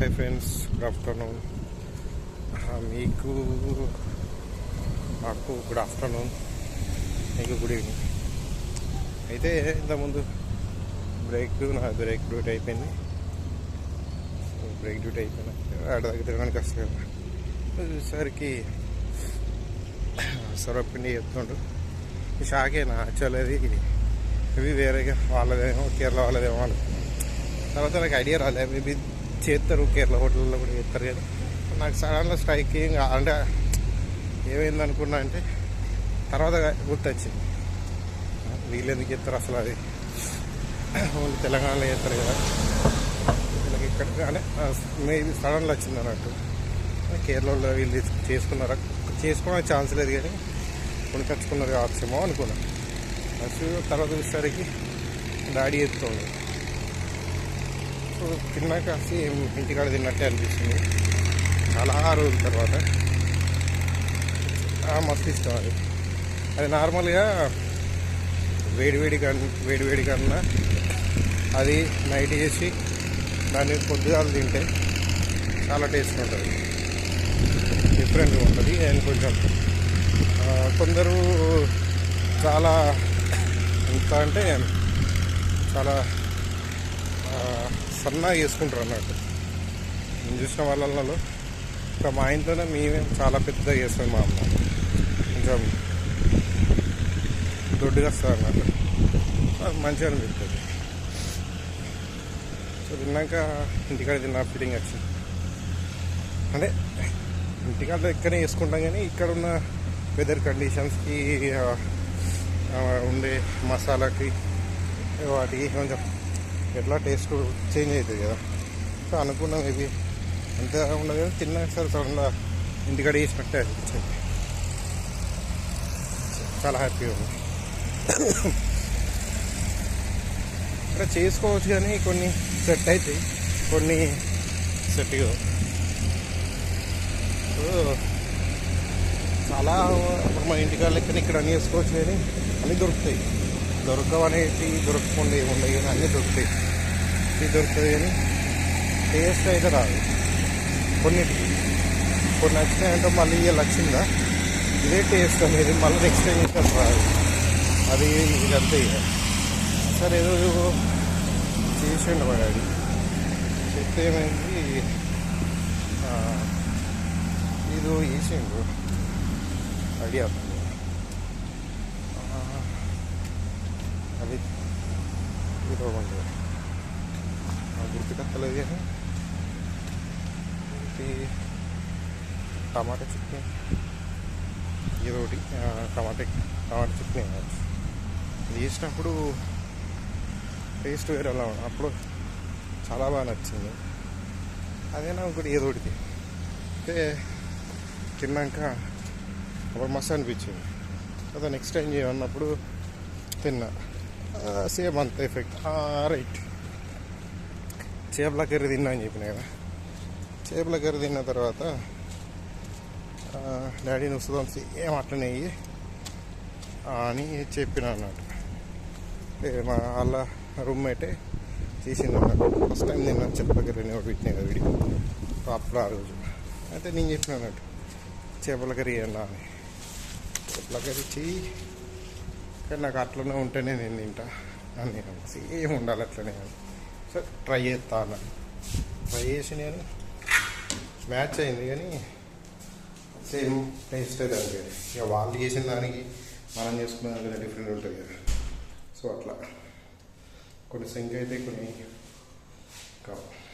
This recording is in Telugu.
హాయ్ ఫ్రెండ్స్ గుడ్ ఆఫ్టర్నూన్ మీకు నాకు గుడ్ ఆఫ్టర్నూన్ మీకు గుడ్ ఈవినింగ్ అయితే ఇంతకుముందు బ్రేక్ నా బ్రేక్ డ్యూటీ అయిపోయింది. బ్రేక్ డ్యూటీ అయిపోయినా. ఆడ దగ్గర తిరగడానికి వస్తుంది చూసేసరికి సొరపిండి చెప్తుండు. ఈ షాకేనా యాక్చువల్ అది ఇవి వేరేగా వాళ్ళదేమో కేరళ వాళ్ళదేమో అని తర్వాత నాకు ఐడియా రాలేదు మేబీ చేస్తారు కేరళ హోటల్లో కూడా చేస్తారు కదా నాకు సడన్గా స్ట్రైకింగ్ అంటే ఏమైంది అనుకున్నా అంటే తర్వాత గుర్తొచ్చింది. వీళ్ళు ఎందుకు చేస్తారు అసలు అది? ఓన్లీ తెలంగాణలో చేస్తారు కదా. వీళ్ళకి ఇక్కడ అంటే మేబీ సడన్గా వచ్చింది అన్నట్టు. కేరళలో వీళ్ళు చేసుకున్నారా? చేసుకోవడానికి ఛాన్స్ లేదు కానీ కొన్ని తెచ్చుకున్నారు కావచ్చేమో అనుకున్నాను ఫస్ట్ తర్వాత చూసేసరికి డాడీ ఎత్తుతుంది ఇప్పుడు తిన్నాక సేమ్ ఇంటికాడ తిన్నట్టే అనిపిస్తుంది. చాలా రోజుల తర్వాత. మస్తు ఇష్టం అది. అది నార్మల్గా వేడివేడి కన్నా వేడివేడి కన్నా అది నైట్ చేసి దాన్ని పొద్దుగాలు తింటే చాలా టేస్ట్ ఉంటుంది. డిఫరెంట్గా ఉంటుంది. అండ్ కొంచెం కొందరు చాలా ఎంత అంటే చాలా సన్నా చేసుకుంటారు అన్నట్టు. నేను చూసిన వాళ్ళలో ఇంకా మా ఇంట్లోనే మేమే చాలా పెద్దగా చేస్తాం మా అమ్మ. కొంచెం దొడ్డుగా వస్తుంది అన్నట్టు. మంచిగా అనిపిస్తుంది. సో తిన్నాక ఇంటికాడ తిన్న ఫీలింగ్ వచ్చింది. అంటే ఇంటికాడ ఇక్కడే వేసుకుంటాం కానీ ఇక్కడ ఉన్న వెదర్ కండిషన్స్కి ఉండే మసాలాకి వాటికి కొంచెం ఎట్లా టేస్ట్ చేంజ్ అవుతుంది కదా. సో అనుకున్నాం ఇది అంత ఉండదు కదా తిన్నాక సరే సడన్గా ఇంటికాడ వేసి అనిపించింది. చాలా హ్యాపీగా ఉంది. ఇక్కడ చేసుకోవచ్చు కానీ కొన్ని సెట్ అవుతాయి. కొన్ని సెట్ సో చాలా మన ఇంటికాడ లెక్కన ఇక్కడ అన్నీ వేసుకోవచ్చు కానీ అన్నీ దొరుకుతాయి. దొరకవనేటి దొరకకుండా ఉండవు కానీ అన్నీ దొరుకుతాయి. ఇది దొరుకుతుంది కానీ టేస్ట్ అయితే రాదు. కొన్నిటికి. కొన్ని నచ్చినాయంటే మళ్ళీ ఇవాళ వచ్చిందా ఇదే టేస్ట్ అనేది మళ్ళీ నెక్స్ట్ టైం ఇంకా రాదు. అది ఇదంతే ఇక. సరే ఏదో చేసిండు మా చెప్తే ఏమైంది? ఆ, ఇది వేసిండు ఐడియా. అది ఇది ఒకటి గుర్తుకత్తలేదు కానీ ఇది టమాటా చట్నీ ఇది ఒకటి టమాటా టమాటా చట్నీ కావచ్చు ఇది చేసినప్పుడు టేస్ట్ వేరే అలా అప్పుడు చాలా బాగా నచ్చింది. అదేనా ఒకటి ఏదో ఒకటి అయితే తిన్నాక అప్పుడు మస్తు అనిపించింది. తర్వాత నెక్స్ట్ టైం చేయమన్నప్పుడు తిన్నా. సేమ్ అంత ఎఫెక్ట్ రైట్ చేపల కర్రీ తిన్నా అని చెప్పిన కదా. చేపల కర్రీ తిన్న తర్వాత డాడీ వస్తుందాం సేమ్ అట్లనే అని చెప్పిన అన్నట్టు మా వాళ్ళ రూమ్మేటే చేసింది అన్నట్టు ఫస్ట్ టైం తిన్నాను చేపల కర్రీ నేను పెట్టిన కదా వీడియో. అప్పుడు ఆ రోజు. అయితే నేను చెప్పిన అన్నట్టు చేపల కర్రీ అన్నా అని. చేపల కర్రీ చెయ్యి. కానీ నాకు అట్లనే ఉంటేనే నేను తింటా. అని నేను సేమ్ ఉండాలి అట్లనే అని సో ట్రై చేస్తా అన్న. ట్రై చేసి నేను మ్యాచ్ అయింది కానీ సేమ్ టేస్ట్ అయితే అనిపించదు ఇక వాళ్ళు చేసిన దానికి మనం చేసుకున్న దానికి డిఫరెంట్ ఉంటుంది కదా. సో అట్లా. కొన్ని సంఖ్య అయితే కొన్ని కావు.